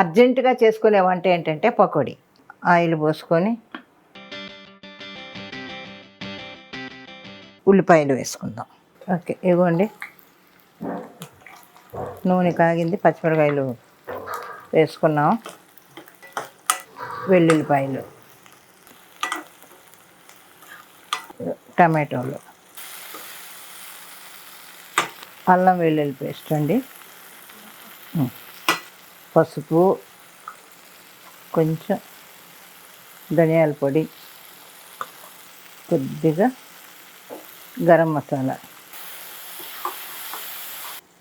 అర్జెంటుగా చేసుకునే వంట ఏంటంటే పకోడీ. ఆయిల్ పోసుకొని ఉల్లిపాయలు వేసుకుందాం. ఓకే ఇవ్వండి. నూనె కాగింది పచ్చిమిరకాయలు వేసుకున్నాం. వెల్లుల్లిపాయలు టమాటోలు అల్లం వెల్లుల్లి పేస్ట్ అండి. పసుపు కొంచెం ధనియాల పొడి కొద్దిగా గరం మసాలా.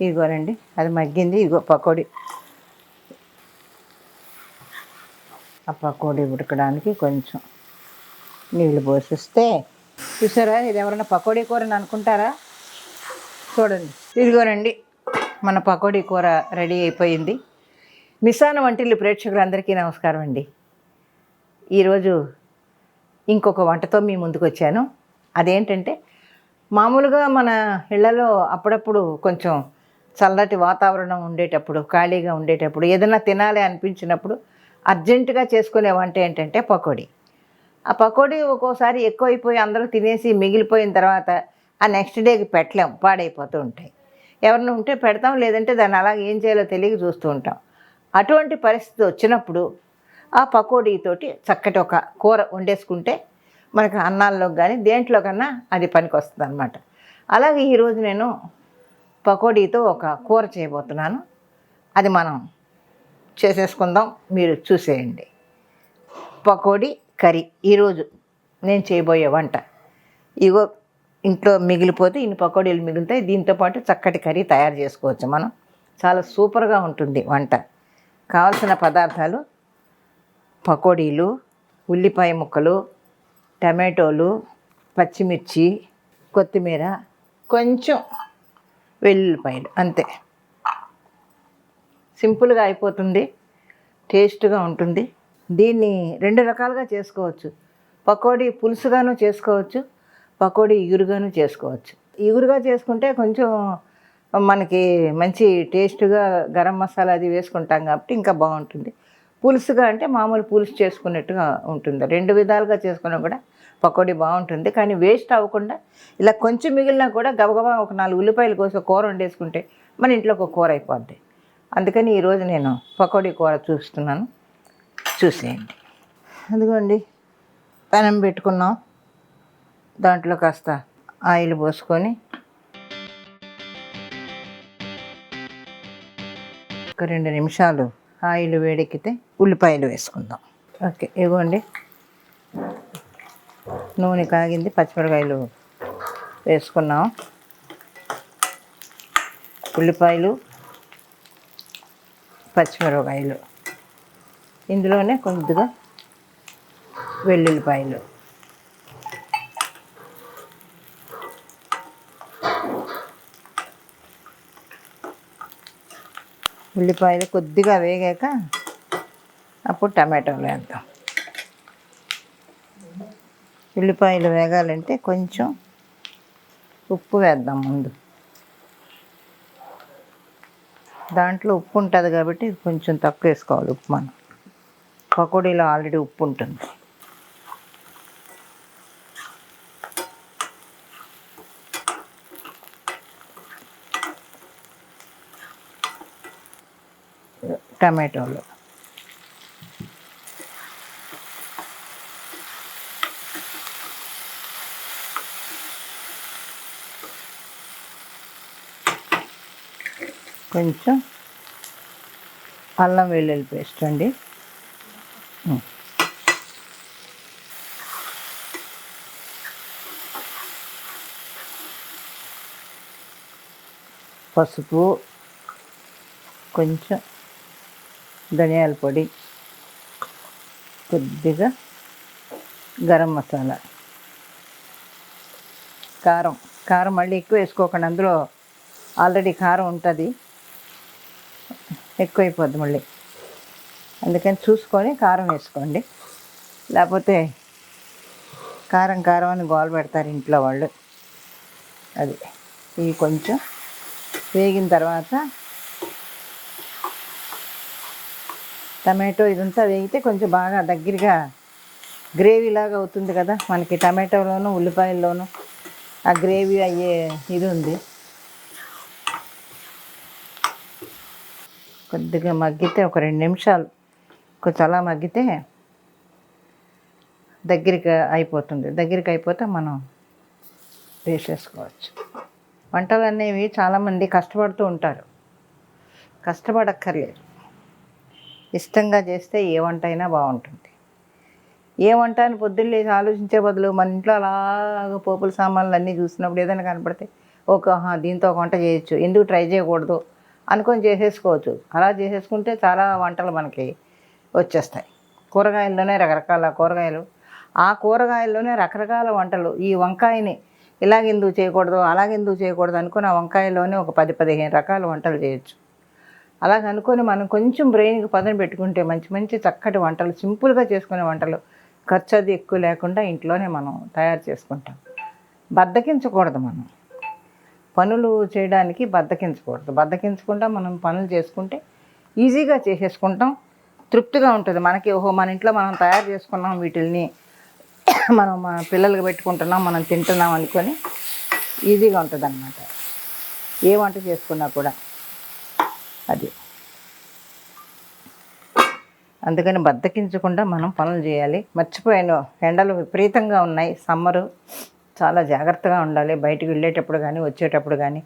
ఇదిగోనండి అది మగ్గింది. ఇదిగో పకోడీ. ఆ పకోడీ ఉడకడానికి కొంచెం నీళ్ళు పోసిస్తే చూసారా ఇది ఎవరైనా పకోడీ కూరని అనుకుంటారా? చూడండి. ఇదిగోనండి మన పకోడీ కూర రెడీ అయిపోయింది. మిసాన వంటిల్లు ప్రేక్షకులందరికీ నమస్కారం అండి. ఈరోజు ఇంకొక వంటతో మీ ముందుకు వచ్చాను అదేంటంటే మామూలుగా మన ఇళ్ళలో అప్పుడప్పుడు కొంచెం చల్లటి వాతావరణం ఉండేటప్పుడు ఖాళీగా ఉండేటప్పుడు ఏదైనా తినాలి అనిపించినప్పుడు అర్జెంటుగా చేసుకునే వంట ఏంటంటే పకోడీ. ఆ పకోడీ ఒక్కోసారి ఎక్కువైపోయి అందరూ తినేసి మిగిలిపోయిన తర్వాత ఆ నెక్స్ట్ డేకి పెట్టలేం పాడైపోతూ ఉంటాయి. ఎవరిని ఉంటే పెడతాం లేదంటే దాన్ని అలాగే ఏం చేయాలో తెలియక చూస్తూ ఉంటాం. అటువంటి పరిస్థితి వచ్చినప్పుడు ఆ పకోడీతోటి చక్కటి ఒక కూర వండేసుకుంటే మనకు అన్నాల్లోకి కానీ దేంట్లో కన్నా అది పనికి వస్తుంది అనమాట అలాగే ఈరోజు నేను పకోడీతో ఒక కూర చేయబోతున్నాను. అది మనం చేసేసుకుందాం. మీరు చూసేయండి. పకోడీ కర్రీ. ఈరోజు నేను చేయబోయే వంట. ఇగో ఇంట్లో మిగిలిపోతే ఇన్ని పకోడీలు మిగులుతాయి. దీంతో పాటు చక్కటి కర్రీ తయారు చేసుకోవచ్చు మనం. చాలా సూపర్గా ఉంటుంది వంట. కావలసిన పదార్థాలు పకోడీలు ఉల్లిపాయ ముక్కలు టమాటోలు పచ్చిమిర్చి కొత్తిమీర కొంచెం వెల్లుల్లిపాయలు అంతే. సింపుల్గా అయిపోతుంది టేస్ట్గా ఉంటుంది. దీన్ని రెండు రకాలుగా చేసుకోవచ్చు. పకోడీ పులుసుగాను చేసుకోవచ్చు పకోడీ ఇగురుగాను చేసుకోవచ్చు. ఇగురుగా చేసుకుంటే కొంచెం మనకి మంచి టేస్ట్గా గరం మసాలా అది వేసుకుంటాం కాబట్టి ఇంకా బాగుంటుంది. పులుసుగా అంటే మామూలు పులుసు చేసుకున్నట్టుగా ఉంటుంది. రెండు విధాలుగా చేసుకున్నా కూడా పకోడీ బాగుంటుంది. కానీ వేస్ట్ అవ్వకుండా ఇలా కొంచెం మిగిలినా కూడా గబగబా ఒక నాలుగు ఉల్లిపాయలు కోసం కూర వండేసుకుంటే మన ఇంట్లో ఒక కూర అయిపోద్ది. అందుకని ఈరోజు నేను పకోడీ కూర చూస్తున్నాను. చూసేయండి. అదిగోండి. పెనం పెట్టుకున్నాం. దాంట్లో కాస్త ఆయిల్ పోసుకొని ఒక రెండు నిమిషాలు ఆయిల్ వేడెక్కితే ఉల్లిపాయలు వేసుకుందాం. ఓకే ఇవ్వండి. నూనె కాగింది పచ్చిమిరకాయలు వేసుకున్నాం. ఉల్లిపాయలు పచ్చిమిరపకాయలు. ఇందులోనే కొద్దిగా వెల్లుల్లిపాయలు. ఉల్లిపాయలు కొద్దిగా వేగాక అప్పుడు టమాటోలు వేద్దాం. ఉల్లిపాయలు వేగాలంటే కొంచెం ఉప్పు వేద్దాం ముందు. దాంట్లో ఉప్పు ఉంటుంది కాబట్టి కొంచెం తక్కువ వేసుకోవాలి ఉప్పు మనం. పకోడీలో ఆల్రెడీ ఉప్పు ఉంటుంది. టమాటోలు. కొంచెం అల్లం వెల్లుల్లి పేస్ట్ అండి. పసుపు కొంచెం ధనియాల పొడి కొద్దిగా గరం మసాలా కారం. కారం మళ్ళీ ఎక్కువ వేసుకోకండి అందులో ఆల్రెడీ కారం ఉంటుంది. ఎక్కువైపోద్ది మళ్ళీ. అందుకని చూసుకొని కారం వేసుకోండి. లేకపోతే కారం కారం అని గోల పెడతారు ఇంట్లో వాళ్ళు. అది. ఇవి కొంచెం వేగిన తర్వాత టమాటో ఇదంతా వేగితే కొంచెం బాగా దగ్గరగా గ్రేవీ లాగా అవుతుంది కదా మనకి టమాటోలోను ఉల్లిపాయల్లోనూ. ఆ గ్రేవీ అయ్యే ఇది ఉంది. కొద్దిగా మగ్గితే ఒక రెండు నిమిషాలు. కొంచెం అలా మగ్గితే దగ్గరికి అయిపోతుంది. దగ్గరికి అయిపోతే మనం వేసేసుకోవచ్చు. వంటలు అనేవి చాలామంది కష్టపడుతూ ఉంటారు. కష్టపడక్కర్లేదు. ఇష్టంగా చేస్తే ఏ వంట అయినా బాగుంటుంది. ఏ వంట అని పొద్దున్న లేచి ఆలోచించే బదులు మన ఇంట్లో అలాగ పోపుల సామాన్లు అన్నీ చూసినప్పుడు ఏదైనా కనపడితే ఒక దీంతో ఒక వంట చేయొచ్చు ఎందుకు ట్రై చేయకూడదు అనుకొని చేసేసుకోవచ్చు. అలా చేసేసుకుంటే చాలా వంటలు మనకి వచ్చేస్తాయి. కూరగాయల్లోనే రకరకాల కూరగాయలు. ఆ కూరగాయల్లోనే రకరకాల వంటలు. ఈ వంకాయని ఇలాగెందుకు చేయకూడదు అలాగెందుకు చేయకూడదు అనుకుని ఆ వంకాయలోనే ఒక పది పదిహేను రకాల వంటలు చేయొచ్చు. అలాగనుకొని మనం కొంచెం బ్రెయిన్కి పదన పెట్టుకుంటే మంచి మంచి చక్కటి వంటలు సింపుల్గా చేసుకునే వంటలు ఖర్చు అది ఎక్కువ లేకుండా ఇంట్లోనే మనం తయారు చేసుకుంటాం. బద్దకించకూడదు మనం. పనులు చేయడానికి బద్దకించకూడదు. బద్దకించకుండా మనం పనులు చేసుకుంటే ఈజీగా చేసేసుకుంటాం. తృప్తిగా ఉంటుంది. మనకి ఓహో మన ఇంట్లో మనం తయారు చేసుకున్నాం వీటిల్ని మనం మన పిల్లలకి పెట్టుకుంటున్నాం మనం తింటున్నాం అనుకొని ఈజీగా ఉంటుంది అన్నమాట ఏ వంట చేసుకున్నా కూడా. అది. అందుకని బద్దకించకుండా మనం పనులు చేయాలి. మర్చిపోయాను. ఎండలు విపరీతంగా ఉన్నాయి. సమ్మరు చాలా జాగ్రత్తగా ఉండాలి. బయటికి వెళ్ళేటప్పుడు కానీ వచ్చేటప్పుడు కానీ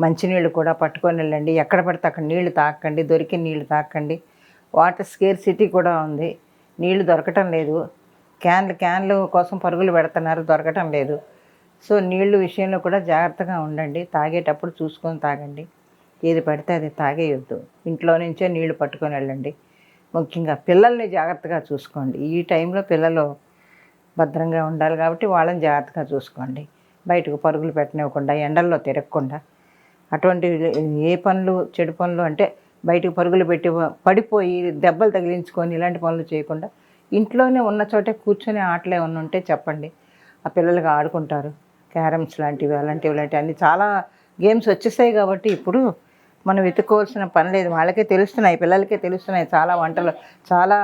మంచినీళ్ళు కూడా పట్టుకొని వెళ్ళండి. ఎక్కడ పడితే అక్కడ నీళ్ళు తాకండి. దొరికిన నీళ్ళు తాకండి. వాటర్ స్కేర్ సిటీ కూడా ఉంది. నీళ్ళు దొరకటం లేదు. క్యాన్లు క్యాన్లు కోసం పరుగులు పెడుతున్నారు. దొరకటం లేదు. సో నీళ్ళు విషయంలో కూడా జాగ్రత్తగా ఉండండి. తాగేటప్పుడు చూసుకొని తాగండి. ఏది పడితే అది తాగేయొద్దు. ఇంట్లో నుంచే నీళ్ళు పట్టుకొని వెళ్ళండి. ముఖ్యంగా పిల్లల్ని జాగ్రత్తగా చూసుకోండి. ఈ టైంలో పిల్లలు భద్రంగా ఉండాలి కాబట్టి వాళ్ళని జాగ్రత్తగా చూసుకోండి. బయటకు పరుగులు పెట్టనివ్వకుండా ఎండల్లో తిరగకుండా. అటువంటి ఏ పనులు చెడు పనులు అంటే బయటకు పరుగులు పెట్టి పడిపోయి దెబ్బలు తగిలించుకొని ఇలాంటి పనులు చేయకుండా ఇంట్లోనే ఉన్న చోటే కూర్చొని ఆటలే ఉంటే చెప్పండి. ఆ పిల్లలుగా ఆడుకుంటారు. క్యారమ్స్ లాంటివి అలాంటివి ఇలాంటివి అన్నీ చాలా గేమ్స్ వచ్చేసాయి కాబట్టి ఇప్పుడు మనం వెతుక్కోవాల్సిన పని లేదు. వాళ్ళకే తెలుస్తున్నాయి. పిల్లలకే తెలుస్తున్నాయి. చాలా వంటలు చాలా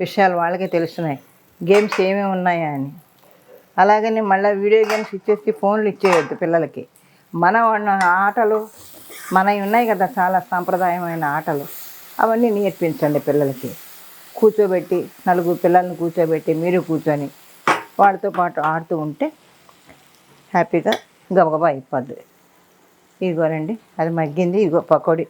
విషయాలు వాళ్ళకే తెలుస్తున్నాయి. గేమ్స్ ఏమేమి ఉన్నాయా అని. అలాగని మళ్ళీ వీడియో గేమ్స్ ఇచ్చేసి ఫోన్లు ఇచ్చేయద్దు పిల్లలకి. మన ఆటలు మనవి ఉన్నాయి కదా చాలా సాంప్రదాయమైన ఆటలు. అవన్నీ నేర్పించండి పిల్లలకి. కూర్చోబెట్టి నలుగురు పిల్లల్ని కూర్చోబెట్టి మీరు కూర్చొని వాళ్ళతో పాటు ఆడుతూ ఉంటే హ్యాపీగా గబగబా అయిపోద్ది. ఇదిగోనండి అది మగ్గింది ఇదిగో పకోడీ.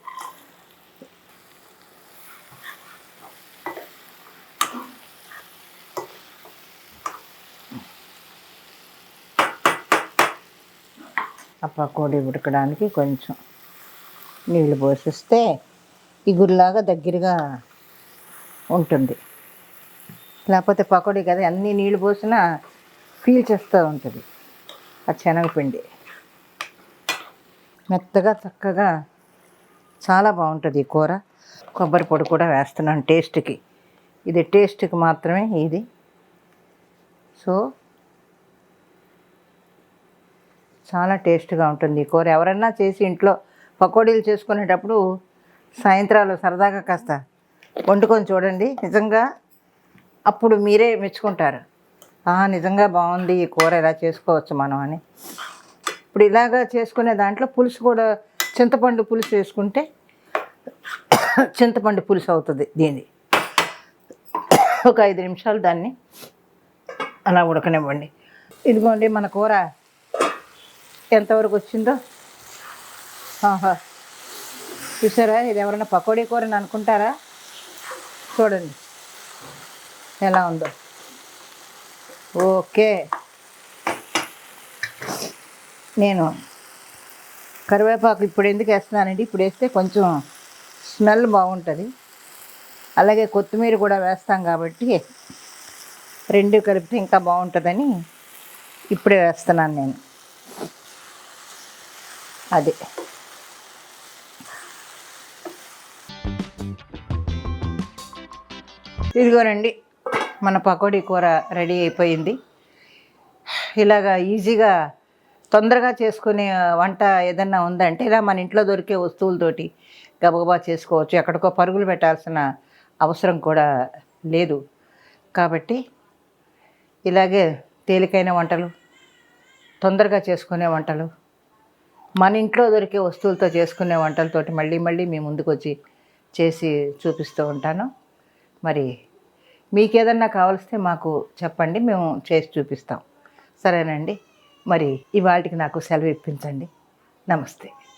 ఆ పకోడీ ఉడకడానికి కొంచెం నీళ్ళు పోసిస్తే ఇగురులాగా దగ్గరగా ఉంటుంది. లేకపోతే పకోడీ కదా అన్ని నీళ్ళు పోసినా పీల్చేస్తూ ఉంటుంది. ఆ శనగపిండి. మెత్తగా చక్కగా చాలా బాగుంటుంది ఈ కూర. కొబ్బరి పొడి కూడా వేస్తున్నాను టేస్ట్కి. ఇది టేస్ట్కి మాత్రమే ఇది. సో చాలా టేస్ట్గా ఉంటుంది ఈ కూర. ఎవరన్నా చేసి ఇంట్లో పకోడీలు చేసుకునేటప్పుడు సాయంత్రాలు సరదాగా కాస్త వండుకొని చూడండి. నిజంగా అప్పుడు మీరే మెచ్చుకుంటారు. ఆహా నిజంగా బాగుంది ఈ కూర ఇలా చేసుకోవచ్చు మనం అని. ఇప్పుడు ఇలాగా చేసుకునే దాంట్లో పులుసు కూడా చింతపండు పులుసు వేసుకుంటే చింతపండు పులుసు అవుతుంది దీన్ని. ఒక ఐదు నిమిషాలు దాన్ని అలా ఉడకనివ్వండి. ఇదిగోండి మన కూర ఎంతవరకు వచ్చిందో? ఆహా. చూసారా? ఇది ఎవరైనా పకోడీ కూరని అనుకుంటారా? చూడండి. ఎలా ఉందో. ఓకే. నేను కరివేపాకు ఇప్పుడు ఎందుకు వేస్తున్నానండి ఇప్పుడు వేస్తే కొంచెం స్మెల్ బాగుంటుంది. అలాగే కొత్తిమీర కూడా వేస్తాం కాబట్టి రెండు కలిపితే ఇంకా బాగుంటుందని ఇప్పుడే వేస్తున్నాను నేను. అదే. ఇదిగోనండి మన పకోడీ కూర రెడీ అయిపోయింది. ఇలాగా ఈజీగా తొందరగా చేసుకునే వంట ఏదన్నా ఉందంటే ఇలా మన ఇంట్లో దొరికే వస్తువులతోటి గబగబా చేసుకోవచ్చు. ఎక్కడికో పరుగులు పెట్టాల్సిన అవసరం కూడా లేదు. కాబట్టి ఇలాగే తేలికైన వంటలు తొందరగా చేసుకునే వంటలు మన ఇంట్లో దొరికే వస్తువులతో చేసుకునే వంటలతోటి మళ్ళీ మళ్ళీ మీ ముందుకు వచ్చి చేసి చూపిస్తూ ఉంటాను. మరి మీకు ఏదన్నా కావలిస్తే మాకు చెప్పండి మేము చేసి చూపిస్తాం. సరేనండి. మరి ఇవాళకి నాకు సెలవు ఇప్పించండి. నమస్తే.